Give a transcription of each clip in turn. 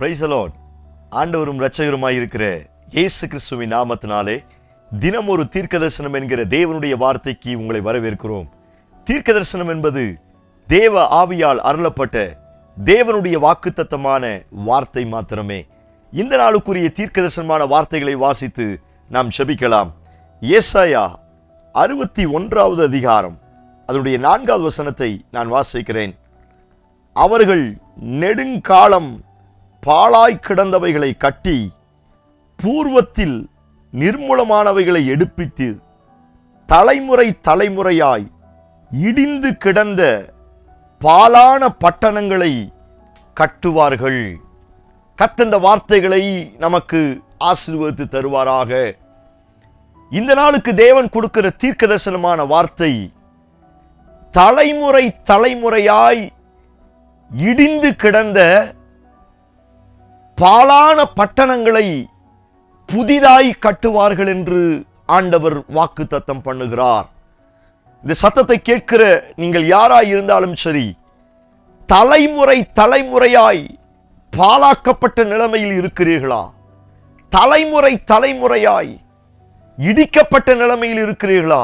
பிரைசலோன் ஆண்டவரும் இரட்சகருமாய் இருக்கிற இயேசு கிறிஸ்துவின் நாமத்தினாலே தினம் ஒரு தீர்க்க தரிசனம் என்கிற தேவனுடைய வார்த்தைக்கு உங்களை வரவேற்கிறோம். தீர்க்க தரிசனம் என்பது தேவ ஆவியால் அருளப்பட்ட தேவனுடைய வாக்குத்தத்தமான வார்த்தை மாத்திரமே. இந்த நாளுக்குரிய தீர்க்க தரிசனமான வார்த்தைகளை வாசித்து நாம் செபிக்கலாம். ஏசாயா அறுபத்தி ஒன்றாவது அதிகாரம். அதனுடைய நான்காவது வசனத்தை நான் வாசிக்கிறேன். அவர்கள் நெடுங்காலம் பாழாய் கிடந்தவைகளை கட்டி பூர்வத்தில் நிர்மூலமானவைகளை எடுப்பித்து தலைமுறை தலைமுறையாய் இடிந்து கிடந்த பாலான பட்டணங்களை கட்டுவார்கள். கத்தந்த வார்த்தைகளை நமக்கு ஆசீர்வதித்து தருவாராக. இந்த நாளுக்கு தேவன் கொடுக்கிற தீர்க்க தரிசனமான வார்த்தை தலைமுறை தலைமுறையாய் இடிந்து கிடந்த பாலான பட்டணங்களை புதிதாய் கட்டுவார்கள் என்று ஆண்டவர் வாக்கு தத்தம் பண்ணுகிறார். இந்த சத்தத்தை கேட்கிற நீங்கள் யாராய் இருந்தாலும் சரி தலைமுறை தலைமுறையாய் பாலாக்கப்பட்ட நிலைமையில் இருக்கிறீர்களா? தலைமுறை தலைமுறையாய் இடிக்கப்பட்ட நிலைமையில் இருக்கிறீர்களா?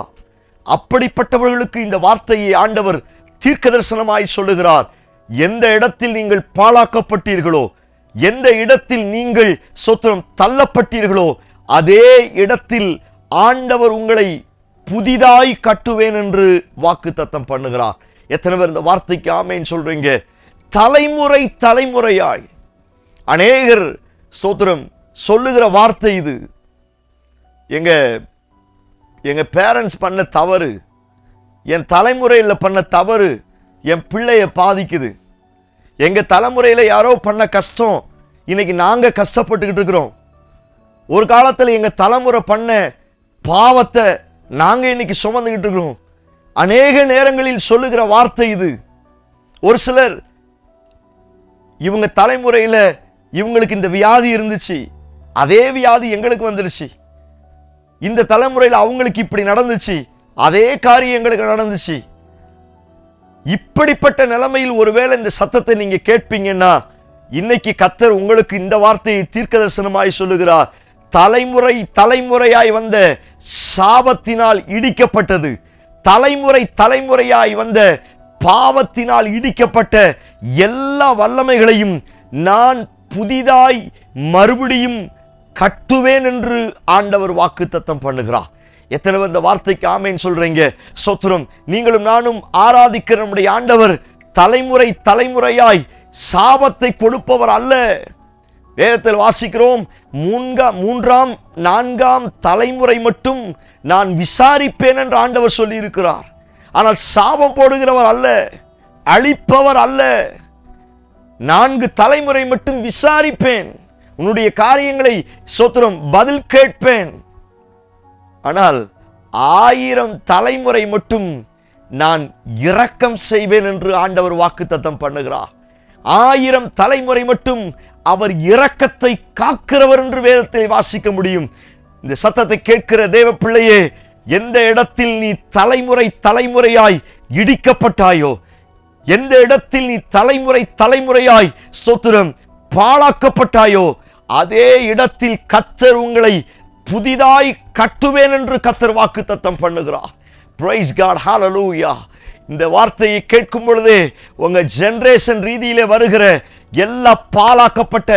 அப்படிப்பட்டவர்களுக்கு இந்த வார்த்தையை ஆண்டவர் தீர்க்க தரிசனமாய் சொல்லுகிறார். எந்த இடத்தில் நீங்கள் பாழாக்கப்பட்டீர்களோ எந்த இடத்தில் நீங்கள் சொத்திரம் தள்ளப்பட்டீர்களோ அதே இடத்தில் ஆண்டவர் உங்களை புதிதாய் கட்டுவேன் என்று வாக்கு தத்தம் பண்ணுகிறார். எத்தனை பேர் இந்த வார்த்தைக்கு ஆமேன்னு சொல்றீங்க? தலைமுறை தலைமுறையாய். அநேகர் ஸ்தோத்திரம் சொல்லுகிற வார்த்தை இது. எங்க எங்க பேரண்ட்ஸ் பண்ண தவறு என் தலைமுறையில் பண்ண தவறு என் பிள்ளைய பாதிக்குது. எங்க தலைமுறையில் யாரோ பண்ண கஷ்டம் இன்னைக்கு நாங்கள் கஷ்டப்பட்டுக்கிட்டு இருக்கிறோம். ஒரு காலத்தில் எங்கள் தலைமுறை பண்ண பாவத்தை நாங்கள் இன்னைக்கு சுமந்துக்கிட்டு இருக்கிறோம். அநேக நேரங்களில் சொல்லுகிற வார்த்தை இது. ஒரு சிலர் இவங்க தலைமுறையில் இவங்களுக்கு இந்த வியாதி இருந்துச்சு. அதே வியாதி எங்களுக்கு வந்துருச்சு. இந்த தலைமுறையில் அவங்களுக்கு இப்படி நடந்துச்சு. அதே காரியம் எங்களுக்கு நடந்துச்சு. இப்படிப்பட்ட நிலைமையில் ஒருவேளை இந்த சத்தத்தை நீங்கள் கேட்பீங்கன்னா இன்னைக்கு கத்தர் உங்களுக்கு இந்த வார்த்தையை தீர்க்க தரிசனமாய் சொல்லுகிறார். தலைமுறை தலைமுறையாய் வந்த சாபத்தினால் இடிக்கப்பட்டது. தலைமுறை தலைமுறையாய் வந்த பாவத்தினால் இடிக்கப்பட்ட எல்லா வல்லமைகளையும் நான் புதிதாய் மறுபடியும் கட்டுவேன் என்று ஆண்டவர் வாக்குத்தத்தம் பண்ணுகிறார். எத்தனை பேர் இந்த வார்த்தைக்கு ஆமேன்னு சொல்றீங்க? சொத்துரம் நீங்களும் நானும் ஆராதிக்கிற நம்முடைய ஆண்டவர் தலைமுறை தலைமுறையாய் சாபத்தை கொடுப்பவர் அல்ல. வேதத்தில் வாசிக்கிறோம் மூன்கா மூன்றாம் நான்காம் தலைமுறை மட்டும் நான் விசாரிப்பேன் என்று ஆண்டவர் சொல்லியிருக்கிறார். ஆனால் சாபம் போடுகிறவர் அல்ல அழிப்பவர் அல்ல. நான்கு தலைமுறை மட்டும் விசாரிப்பேன். உன்னுடைய காரியங்களை சோத்திரம் பதில் கேட்பேன். ஆனால் ஆயிரம் தலைமுறை மட்டும் நான் இரக்கம் செய்வேன் என்று ஆண்டவர் வாக்குத்தத்தம் பண்ணுகிறார். ஆயிரம் தலைமுறை மட்டும் அவர் இரக்கத்தை காக்கிறவர் என்று வேதத்தை வாசிக்க முடியும். இந்த சத்தத்தை கேட்கிற தேவ பிள்ளையே எந்த இடத்தில் நீ தலைமுறை தலைமுறையாய் இடிக்கப்பட்டாயோ எந்த இடத்தில் நீ தலைமுறை தலைமுறையாய் ஸ்தோத்திரம் பாழாக்கப்பட்டாயோ அதே இடத்தில் கத்தர் உங்களை புதிதாய் கட்டுவேன் என்று கத்தர் வாக்கு தத்தம் பண்ணுகிறார். பிரைஸ் காட் ஹாலலூயா இந்த வார்த்தையை கேட்கும் பொழுது உங்க ஜெனரேஷன் ரீதியிலே வருகிற எல்லா பாலாக்கப்பட்ட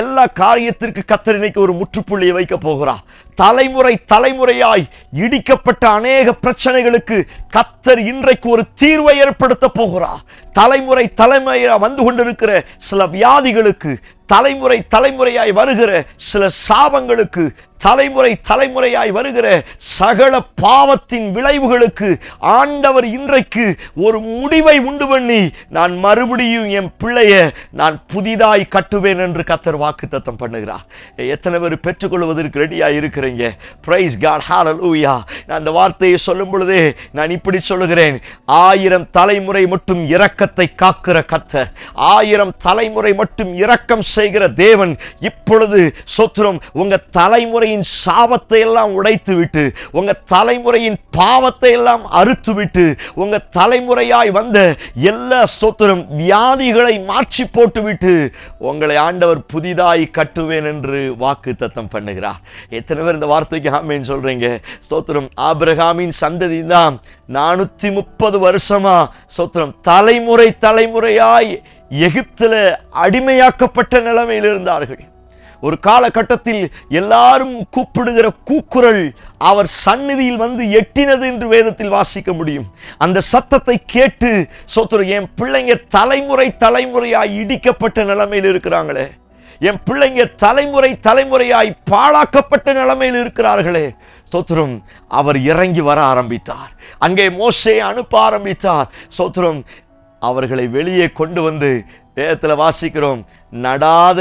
எல்லா காரியத்திற்கு கத்தர் இன்னைக்கு ஒரு முற்றுப்புள்ளியை வைக்க போகிறார். தலைமுறை தலைமுறையாய் இடிக்கப்பட்ட அநேக பிரச்சனைகளுக்கு கத்தர் இன்றைக்கு ஒரு தீர்வை ஏற்படுத்த போகிறார். தலைமுறை தலைமுறையா வந்து கொண்டிருக்கிற சில வியாதிகளுக்கு தலைமுறை தலைமுறையாய் வருகிற சில சாபங்களுக்கு தலைமுறை தலைமுறையாய் வருகிற சகல பாவத்தின் விளைவுகளுக்கு ஆண்டவர் இன்றைக்கு ஒரு முடிவை உண்டு பண்ணி நான் மறுபடியும் என் பிள்ளைய நான் புதிதாய் கட்டுவேன் என்று கத்தர் வாக்கு தத்தம் பண்ணுகிறார். எத்தனை பேர் பெற்றுக்கொள்வதற்கு ரெடியாக இருக்கிற இருக்கிறீங்க ப்ரைஸ் காட் ஹalleluya நான் அந்த வார்த்தையை சொல்லும் பொழுது நான் இப்படி சொல்லுகிறேன். ஆயிரம் தலைமுறை மட்டும் இரக்கத்தை காக்கிற கத்தர் ஆயிரம் தலைமுறை மட்டும் இரக்கம் செய்கிற தேவன் இப்பொழுது சொத்துரம் உங்க தலைமுறையின் சாபத்தை எல்லாம் உடைத்து விட்டு உங்க தலைமுறையின் பாவத்தை எல்லாம் அறுத்து விட்டு உங்க தலைமுறையாய் வந்த எல்லா ஸ்தோத்திரம் வியாதிகளை மாற்றி போட்டு விட்டு உங்களை ஆண்டவர் புதிதாய் கட்டுவேன் என்று வாக்கு தத்தம் பண்ணுகிறார். எத்தனை பேர் இந்த வார்த்தைக்கு ஆமேன்னு சொல்கிறீங்க ஸ்தோத்திரம். ஆபிரகாமின் சந்ததி தான் நானூற்றி முப்பது வருஷமா ஸ்தோத்திரம். தலைமுறை தலைமுறையாய் எகிப்தில் அடிமையாக்கப்பட்ட நிலைமையில் இருந்தார்கள். ஒரு காலகட்டத்தில் எல்லாரும் கூப்பிடுகிற கூக்குரல் அவர் சந்நிதியில் வந்து எட்டினது என்று வேதத்தில் வாசிக்க முடியும். அந்த சத்தத்தை கேட்டு சோத்துரு என் பிள்ளைங்க தலைமுறை தலைமுறையாய் இடிக்கப்பட்ட நிலைமையில் இருக்கிறாங்களே. என் பிள்ளைங்க தலைமுறை தலைமுறையாய் பாழாக்கப்பட்ட நிலைமையில் இருக்கிறார்களே. ஸ்தோத்திரம் அவர் இறங்கி வர ஆரம்பித்தார். அங்கே மோசே அனுப்ப ஆரம்பித்தார். ஸ்தோத்திரம் அவர்களை வெளியே கொண்டு வந்து வேதத்தில் வாசிக்கிறோம். நடாத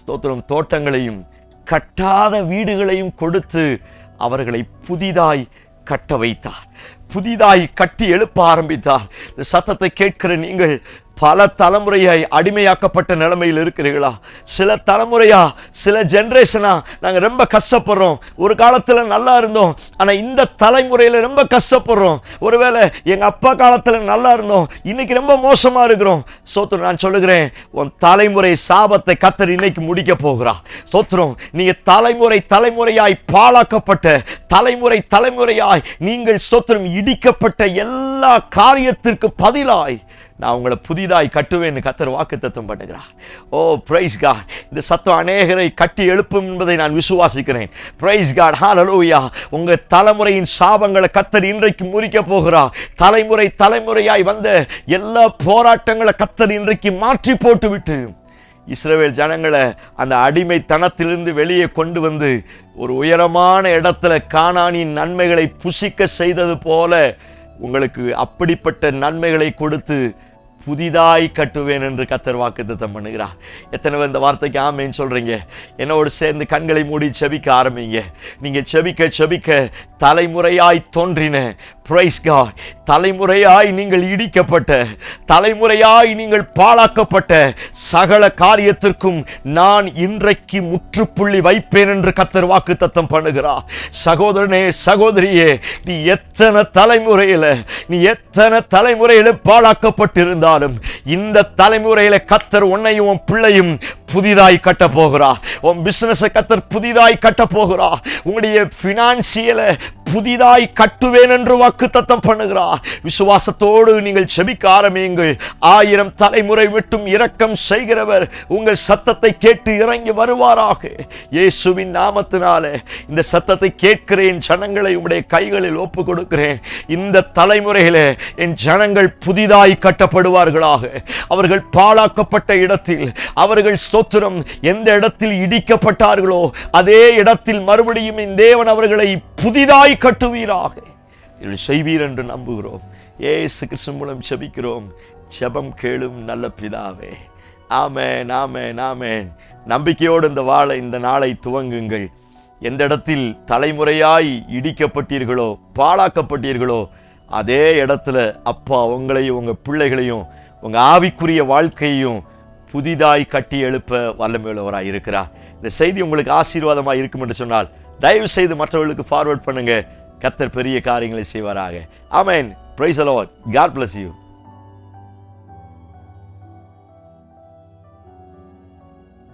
ஸ்தோத்திரம் தோட்டங்களையும் கட்டாத வீடுகளையும் கொடுத்து அவர்களை புதிதாய் கட்ட வைத்தார். புதிதாய் கட்டி எழுப்ப ஆரம்பித்தார். இந்த சத்தத்தை கேட்கிற நீங்கள் பல தலைமுறையாய் அடிமையாக்கப்பட்ட நிலைமையில் இருக்கிறீர்களா? சில தலைமுறையா சில ஜென்ரேஷனா நாங்கள் ரொம்ப கஷ்டப்படுறோம். ஒரு காலத்தில் நல்லா இருந்தோம் ஆனால் இந்த தலைமுறையில் ரொம்ப கஷ்டப்படுறோம். ஒருவேளை எங்கள் அப்பா காலத்தில் நல்லா இருந்தோம் இன்னைக்கு ரொம்ப மோசமாக இருக்கிறோம். சோத்திரம் நான் சொல்லுகிறேன் உன் தலைமுறை சாபத்தை கத்தர் இன்னைக்கு முடிக்க போகிறா சோத்திரம் நீங்கள் தலைமுறை தலைமுறையாய் பாழாக்கப்பட்ட தலைமுறை தலைமுறையாய் நீங்கள் சோத்திரம் இடிக்கப்பட்ட எல்லா காரியத்திற்கு பதிலாய் நான் உங்களை புதிதாய் கட்டுவேன்னு கத்தர் வாக்கு தத்துவம் பண்ணுகிறார். ஓ பிரைஸ் காட் இந்த சத்தம் அநேகரை கட்டி எழுப்பும் என்பதை நான் விசுவாசிக்கிறேன். பிரைஸ் காட் ஹாலலூயா உங்கள் தலைமுறையின் சாபங்களை கத்தர் இன்றைக்கு முறிக்க போகிறார். தலைமுறை தலைமுறையாய் வந்த எல்லா போராட்டங்களை கத்தர் இன்றைக்கு மாற்றி போட்டு விட்டு ஜனங்களை அந்த அடிமைத்தனத்திலிருந்து வெளியே கொண்டு வந்து ஒரு உயரமான இடத்துல காணானின் நன்மைகளை புசிக்க செய்தது போல உங்களுக்கு அப்படிப்பட்ட நன்மைகளை கொடுத்து புதிதாய் கட்டுவேன் என்று கத்தர் வாக்குத்தத்தம் பண்ணுகிறார். எத்தனை பேர் இந்த வார்த்தைக்கு ஆமேன்னு சொல்றீங்க? என்னோடு சேர்ந்து கண்களை மூடி செபிக்க ஆரம்பிங்க. நீங்க செபிக்க செபிக்க தலைமுறையாய் தோன்றின. பிரைஸ் காட் தலைமுறையாய் நீங்கள் இடிக்கப்பட்ட தலைமுறையாய் நீங்கள் பாழாக்கப்பட்ட சகல காரியத்திற்கும் நான் இன்றைக்கு முற்றுப்புள்ளி வைப்பேன் என்று கத்தர் வாக்கு தத்தம் பண்ணுகிறார். சகோதரனே சகோதரியே நீ எத்தனை தலைமுறையில நீ எத்தனை தலைமுறையில் பாழாக்கப்பட்டிருந்தாலும் இந்த தலைமுறையில் கத்தர் உன்னையும் உன் பிள்ளையும் புதிதாய் கட்ட போகிறா உன் பிசினஸை கத்தர் புதிதாய் கட்ட போகிறா உங்களுடைய பினான்சியலை புதிதாய் கட்டுவேன் என்று வாக்கு தத்தம் பண்ணுகிறார் விசுவாசத்தோடு நீங்கள் செபிக்க ஆரம்பியுங்கள். ஆயிரம் தலைமுறை விட்டும் இரக்கம் செய்கிறவர் உங்கள் சத்தத்தை கேட்டு இறங்கி வருவாராக. இயேசுவின் நாமத்தினாலே இந்த சத்தத்தை கேட்கிறேன். ஜனங்களை உடைய கைகளில் ஒப்பு கொடுக்கிறேன் இந்த தலைமுறையிலே என் ஜனங்கள் புதிதாய் கட்டப்படுவார்களாக. அவர்கள் பாழாக்கப்பட்ட இடத்தில் அவர்கள் ஸ்தோத்திரம் எந்த இடத்தில் இடிக்கப்பட்டார்களோ அதே இடத்தில் மறுபடியும் இந்த தேவன் அவர்களை புதிதாய் கட்டுவீராக. செய்வீர் என்று நம்புகிறோம். ஏசு கிறிஸ்து மூலம் செபிக்கிறோம் செபம் கேளும் நல்ல பிதாவே. ஆமென் நாமே நாமே நம்பிக்கையோடு இந்த வாழை இந்த நாளை துவங்குங்கள். எந்த இடத்தில் தலைமுறையாய் இடிக்கப்பட்டீர்களோ பாழாக்கப்பட்டீர்களோ அதே இடத்துல அப்பா உங்களையும் உங்க பிள்ளைகளையும் உங்க ஆவிக்குரிய வாழ்க்கையையும் புதிதாய் கட்டி எழுப்ப வல்லமையுள்ளவராக இருக்கிறார். இந்த செய்தி உங்களுக்கு ஆசீர்வாதமாக இருக்கும் என்று சொன்னால் தயவு செய்து மற்றவர்களுக்கு ஃபார்வர்ட் பண்ணுங்க. கத்தர் பெரிய காரியங்களை செய்வாராக. ஆமேன் praise the lord God bless you